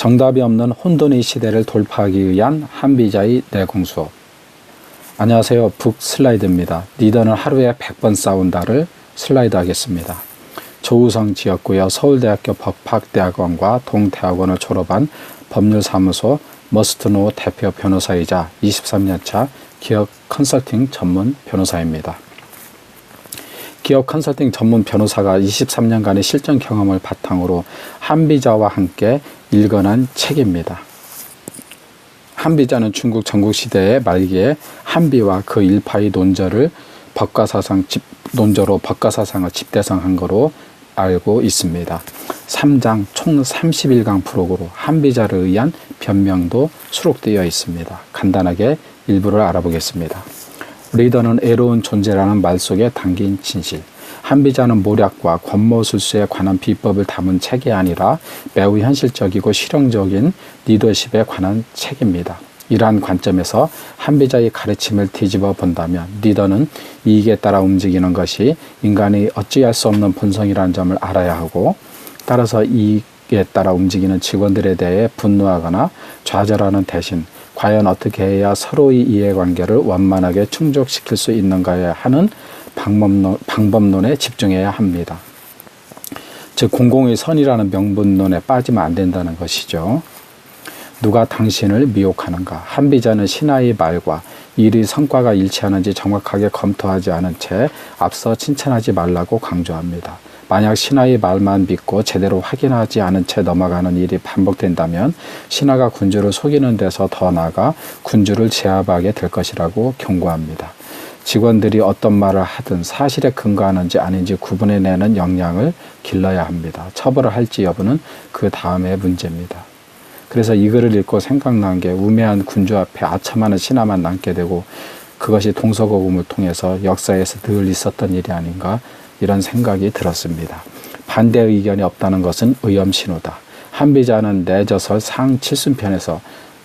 정답이 없는 혼돈의 시대를 돌파하기 위한 한비자의 내공 수업. 안녕하세요. 북 슬라이드입니다. 리더는 하루에 100번 싸운다를 슬라이드 하겠습니다. 조우성 지었고요. 서울대학교 법학대학원과 동대학원을 졸업한 법률사무소 머스트노 대표 변호사이자 23년차 기업 컨설팅 전문 변호사입니다. 기업 컨설팅 전문 변호사가 23년간의 실전 경험을 바탕으로 한비자와 함께 일관한 책입니다. 한비자는 중국 전국시대의 말기에 한비와 그 일파의 논저를 법가사상 집, 논저로 법가사상을 집대성한 거로 알고 있습니다. 3장 총 31강 프로그로 한비자를 의한 변명도 수록되어 있습니다. 간단하게 일부를 알아보겠습니다. 리더는 애로운 존재라는 말 속에 담긴 진실. 한비자는 모략과 권모술수에 관한 비법을 담은 책이 아니라 매우 현실적이고 실용적인 리더십에 관한 책입니다. 이러한 관점에서 한비자의 가르침을 뒤집어 본다면 리더는 이익에 따라 움직이는 것이 인간이 어찌할 수 없는 본성이라는 점을 알아야 하고 따라서 이익에 따라 움직이는 직원들에 대해 분노하거나 좌절하는 대신 과연 어떻게 해야 서로의 이해관계를 원만하게 충족시킬 수 있는가에 하는 방법론, 방법론에 집중해야 합니다. 즉 공공의 선이라는 명분론에 빠지면 안 된다는 것이죠. 누가 당신을 미혹하는가? 한비자는 신하의 말과 일의 성과가 일치하는지 정확하게 검토하지 않은 채 앞서 칭찬하지 말라고 강조합니다. 만약 신하의 말만 믿고 제대로 확인하지 않은 채 넘어가는 일이 반복된다면 신하가 군주를 속이는 데서 더 나아가 군주를 제압하게 될 것이라고 경고합니다. 직원들이 어떤 말을 하든 사실에 근거하는지 아닌지 구분해내는 역량을 길러야 합니다. 처벌을 할지 여부는 그 다음의 문제입니다. 그래서 이 글을 읽고 생각난 게 우매한 군주 앞에 아첨하는 신하만 남게 되고 그것이 동서고금을 통해서 역사에서 늘 있었던 일이 아닌가 이런 생각이 들었습니다. 반대 의견이 없다는 것은 의엄신호다. 한비자는 내저설 상 7순편에서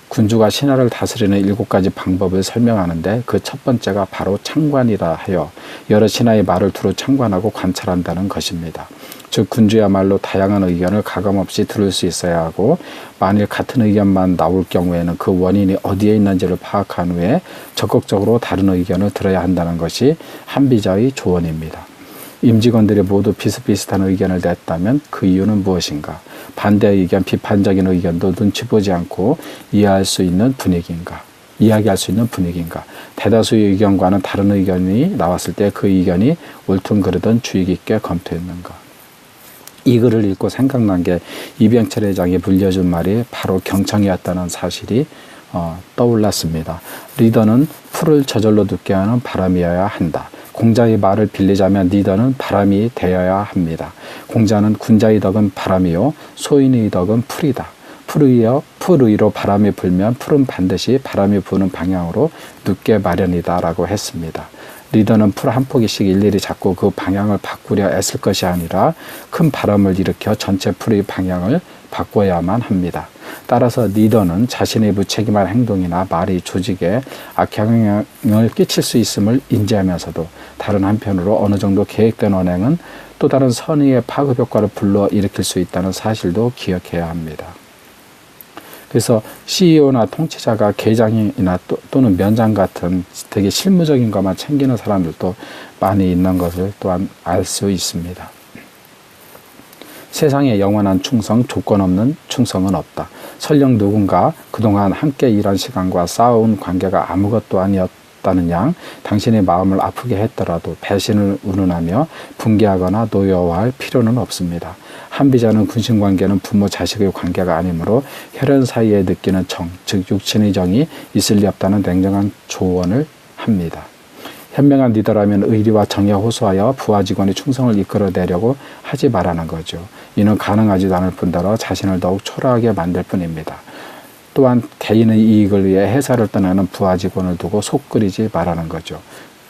군주가 신하를 다스리는 일곱 가지 방법을 설명하는데 그 첫 번째가 바로 창관이라 하여 여러 신하의 말을 두루 창관하고 관찰한다는 것입니다. 즉 군주야말로 다양한 의견을 가감없이 들을 수 있어야 하고 만일 같은 의견만 나올 경우에는 그 원인이 어디에 있는지를 파악한 후에 적극적으로 다른 의견을 들어야 한다는 것이 한비자의 조언입니다. 임직원들이 모두 비슷비슷한 의견을 냈다면 그 이유는 무엇인가? 반대 의견, 비판적인 의견도 눈치 보지 않고 이해할 수 있는 분위기인가? 이야기할 수 있는 분위기인가? 대다수의 의견과는 다른 의견이 나왔을 때 그 의견이 그르든 주의 깊게 검토했는가? 이 글을 읽고 생각난 게 이병철 회장이 불려준 말이 바로 경청이었다는 사실이 어, 떠올랐습니다. 리더는 풀을 저절로 듣게 하는 바람이어야 한다. 공자의 말을 빌리자면 리더는 바람이 되어야 합니다. 공자는 군자의 덕은 바람이요 소인의 덕은 풀이다. 풀의여 풀의로 바람이 불면 풀은 반드시 바람이 부는 방향으로 눕게 마련이다라고 했습니다. 리더는 풀 한 포기씩 일일이 잡고 그 방향을 바꾸려 애쓸 것이 아니라 큰 바람을 일으켜 전체 풀의 방향을 바꿔야만 합니다. 따라서 리더는 자신의 무책임한 행동이나 말이 조직에 악영향을 끼칠 수 있음을 인지하면서도 다른 한편으로 어느 정도 계획된 언행은 또 다른 선의의 파급 효과를 불러 일으킬 수 있다는 사실도 기억해야 합니다. 그래서 CEO나 통치자가 계장이나 또, 는 면장 같은 되게 실무적인 것만 챙기는 사람들도 많이 있는 것을 또한 알 수 있습니다. 세상에 영원한 충성, 조건 없는 충성은 없다. 설령 누군가 그동안 함께 일한 시간과 쌓아온 관계가 아무것도 아니었다는 양, 당신의 마음을 아프게 했더라도 배신을 운운하며 붕괴하거나 노여워할 필요는 없습니다. 한비자는 군신 관계는 부모 자식의 관계가 아니므로 혈연 사이에 느끼는 정, 즉 육친의 정이 있을 리 없다는 냉정한 조언을 합니다. 현명한 리더라면 의리와 정에 호소하여 부하 직원의 충성을 이끌어내려고 하지 말라는 거죠. 이는 가능하지도 않을 뿐더러 자신을 더욱 초라하게 만들 뿐입니다. 또한 개인의 이익을 위해 회사를 떠나는 부하 직원을 두고 속 끓이지 말라는 거죠.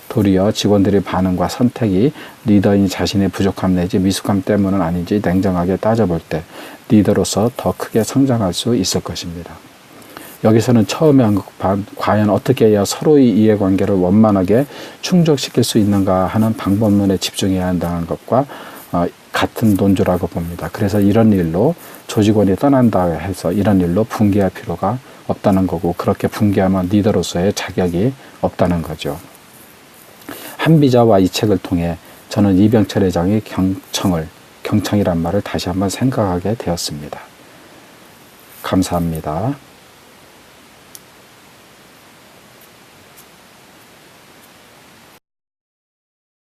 도리어 직원들의 반응과 선택이 리더인 자신의 부족함 내지 미숙함 때문은 아닌지 냉정하게 따져볼 때 리더로서 더 크게 성장할 수 있을 것입니다. 여기서는 처음에 언급한 과연 어떻게 해야 서로의 이해관계를 원만하게 충족시킬 수 있는가 하는 방법론에 집중해야 한다는 것과 어, 같은 논조라고 봅니다. 그래서 이런 일로 조직원이 떠난다 해서 이런 일로 붕괴할 필요가 없다는 거고 그렇게 붕괴하면 리더로서의 자격이 없다는 거죠. 한비자와 이 책을 통해 저는 이병철 회장의 경청을 경청이란 말을 다시 한번 생각하게 되었습니다. 감사합니다.